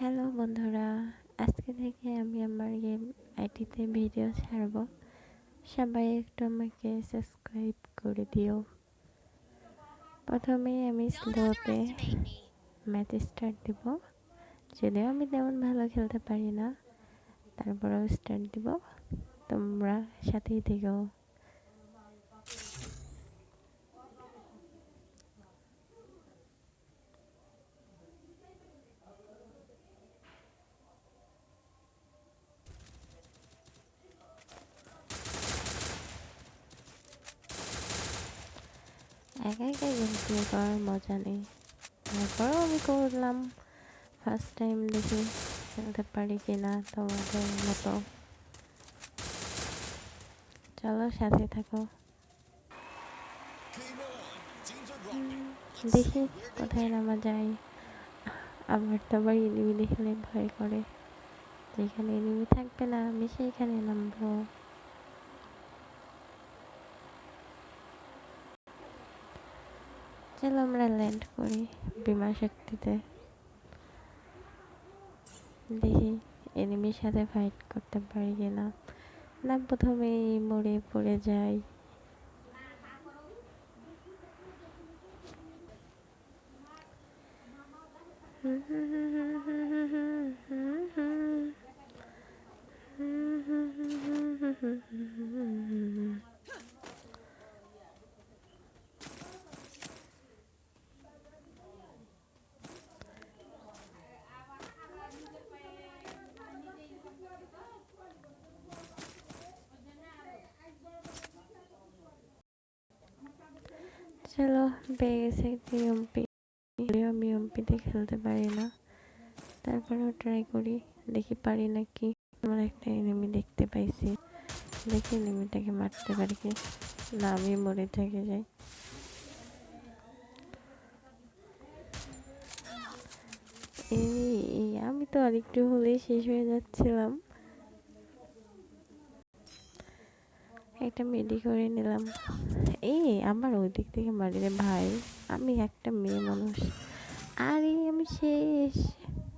Hello বন্ধুরা আজকে থেকে আমি আমার গেম আইডিতে ভিডিও ছাড়ব। সবাই একটু আমাকে সাবস্ক্রাইব করে দিও। প্রথমে আমি স্লোতে ম্যাচ স্টার্ট দিব। যদিও আমি তেমন ভালো খেলতে পারি না তারপরেও স্টার্ট দিব। তোমরা সাথেই থেকো। মজা নেই। আমি করলাম। ফার্স্ট টাইম দেখি খেলতে পারি কিনা তোমাদের মতো। চলো সাথে থাকো। দেখি কোথায় নামা যায়। আমার তো আবার এনিমি দেখলে ভয় করে। যেখানে এনিমি থাকবে না, আমি সেইখানে নামবো। চলো আমরা ল্যান্ড করি বিমা শক্তিতে। দেখি এনিমির সাথে ফাইট করতে পারি কিনা। না, প্রথমেই মরে পড়ে যাই। চলো পেয়ে গেছে একটি এমপি আমি এমপিতে খেলতে পারি না। তারপরেও ট্রাই করি, দেখি পারি নাকি আমার একটা এনিমি দেখতে পাইছি। দেখি এনিমিটাকে মারতে পারি কি? না, আমি মরে থেকে যাই। এই আমি তো আরেকটু হলেই শেষ হয়ে যাচ্ছিলাম। একটা মেডি করে নিলাম। এই আমার ওই দিক থেকে মারি রে ভাই, আমি একটা মেয়ে মানুষ। আরে আমি শেষ।